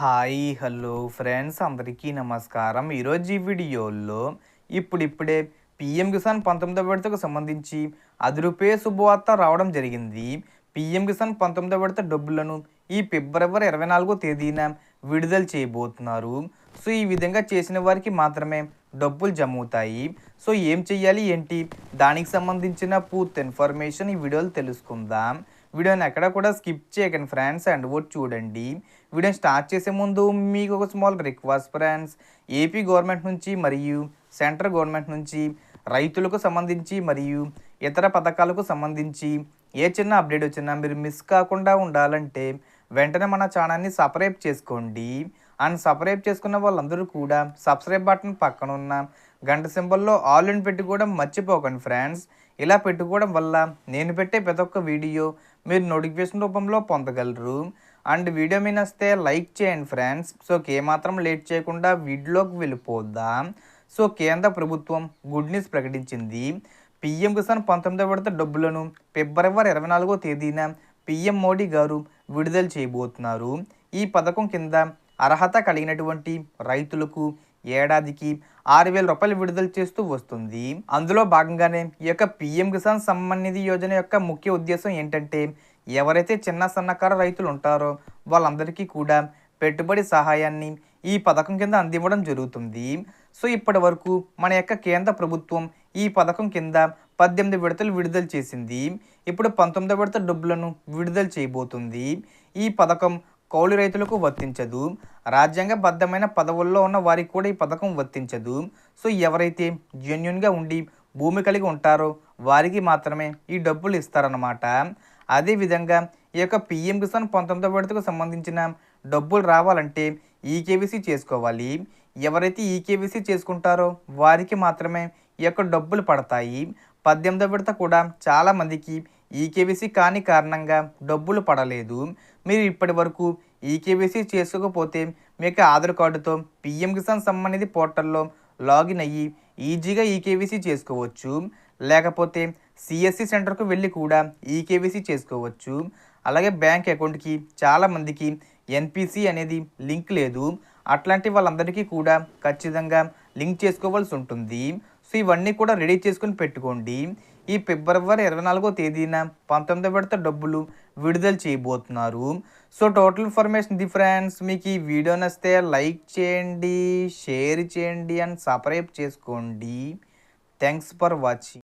Hi hello friends అందరికీ నమస్కారం. ఈరోజు ఈ వీడియోలో ఇప్పుడిప్పుడే పిఎం కిసాన్ పంతొమ్మిదో విడతకు సంబంధించి అది రూపాయ శుభవార్త రావడం జరిగింది. పిఎం కిసాన్ పంతొమ్మిదో విడత డబ్బులను ఈ ఫిబ్రవరి ఇరవై నాలుగో తేదీన విడుదల చేయబోతున్నారు. సో ఈ విధంగా చేసిన వారికి మాత్రమే డబ్బులు జమ అవుతాయి సో ఏం చెయ్యాలి ఏంటి? దానికి సంబంధించిన పూర్తి ఇన్ఫర్మేషన్ ఈ వీడియోలో తెలుసుకుందాం. వీడియోని ఎక్కడ కూడా స్కిప్ చేయకండి ఫ్రెండ్స్ అండ్ ఓట్ చూడండి. వీడియోని స్టార్ట్ చేసే ముందు మీకు ఒక small request friends. AP government నుంచి మరియు సెంట్రల్ గవర్నమెంట్ నుంచి రైతులకు సంబంధించి మరియు ఇతర పథకాలకు సంబంధించి ఏ చిన్న అప్డేట్ వచ్చినా మీరు మిస్ కాకుండా ఉండాలంటే వెంటనే మన ఛానల్ని సబ్స్క్రైబ్ చేసుకోండి. అండ్ సబ్స్క్రైబ్ చేసుకున్న వాళ్ళందరూ కూడా సబ్స్క్రైబ్ బటన్ పక్కన ఉన్న గంట సింబల్లో ఆల్ ఇన్ పెట్టుకోవడం మర్చిపోకండి ఫ్రెండ్స్. ఇలా పెట్టుకోవడం వల్ల నేను పెట్టే ప్రతి ఒక్క వీడియో మీరు నోటిఫికేషన్ రూపంలో పొందగలరు. అండ్ వీడియో మీ వస్తే లైక్ చేయండి ఫ్రెండ్స్. సో ఏమాత్రం లేట్ చేయకుండా వీడియోలోకి వెళ్ళిపోద్దాం సో కేంద్ర ప్రభుత్వం గుడ్ న్యూస్ ప్రకటించింది. పిఎం కిసాన్ పంతొమ్మిదో విడత డబ్బులను ఫిబ్రవరి ఇరవై నాలుగో తేదీన పిఎం మోడీ గారు విడుదల చేయబోతున్నారు. ఈ పథకం కింద అర్హత కలిగినటువంటి రైతులకు ఏడాదికి ఆరు వేల రూపాయలు విడుదల చేస్తూ వస్తుంది. అందులో భాగంగానే ఈ యొక్క పిఎం కిసాన్ సమ్మన్నిధి యోజన యొక్క ముఖ్య ఉద్దేశం ఏంటంటే ఎవరైతే చిన్న సన్నకారు రైతులు ఉంటారో వాళ్ళందరికీ కూడా పెట్టుబడి సహాయాన్ని ఈ పథకం కింద అందివ్వడం జరుగుతుంది. సో ఇప్పటి వరకు మన యొక్క కేంద్ర ప్రభుత్వం ఈ పథకం కింద పద్దెనిమిది విడతలు విడుదల చేసింది. ఇప్పుడు పంతొమ్మిది విడత డబ్బులను విడుదల చేయబోతుంది. ఈ పథకం కౌలు రైతులకు వర్తించదు. రాజ్యాంగబద్ధమైన పదవుల్లో ఉన్న వారికి కూడా ఈ పథకం వర్తించదు. సో ఎవరైతే జెన్యున్గా ఉండి భూమి కలిగి ఉంటారో వారికి మాత్రమే ఈ డబ్బులు ఇస్తారన్నమాట. అదేవిధంగా ఈ యొక్క పిఎం కిసాన్ పంతొమ్మిదో విడతకు సంబంధించిన డబ్బులు రావాలంటే ఈకేవీసీ చేసుకోవాలి. ఎవరైతే ఈకేవీసీ చేసుకుంటారో వారికి మాత్రమే ఈ యొక్క డబ్బులు పడతాయి. పద్దెనిమిదో విడత కూడా చాలామందికి ఈకేవీసీ కాని కారణంగా డబ్బులు పడలేదు. మీరు ఇప్పటి వరకు ఈకేబీసీ చేసుకోకపోతే మీకు ఆధార్ కార్డుతో పిఎం కిసాన్ సంబంధిత పోర్టల్లో లాగిన్ అయ్యి ఈజీగా ఈకేబీసీ చేసుకోవచ్చు. లేకపోతే సిఎస్సి సెంటర్కు వెళ్ళి కూడా ఈకేబీసీ చేసుకోవచ్చు. అలాగే బ్యాంక్ అకౌంట్కి చాలామందికి ఎన్పిసి అనేది లింక్ లేదు. అట్లాంటి వాళ్ళందరికీ కూడా ఖచ్చితంగా లింక్ చేసుకోవాల్సి ఉంటుంది. సో ఇవన్నీ కూడా రెడీ చేసుకుని పెట్టుకోండి. ఈ ఫిబ్రవరి ఇరవై నాలుగో తేదీన పంతొమ్మిది విడత డబ్బులు విడుదల చేయబోతున్నారు. So total information the friends మీకు ఈ వీడియో నచ్చితే లైక్ చేయండి షేర్ చేయండి అండ్ సబ్స్క్రైబ్ చేసుకోండి. Thanks for watching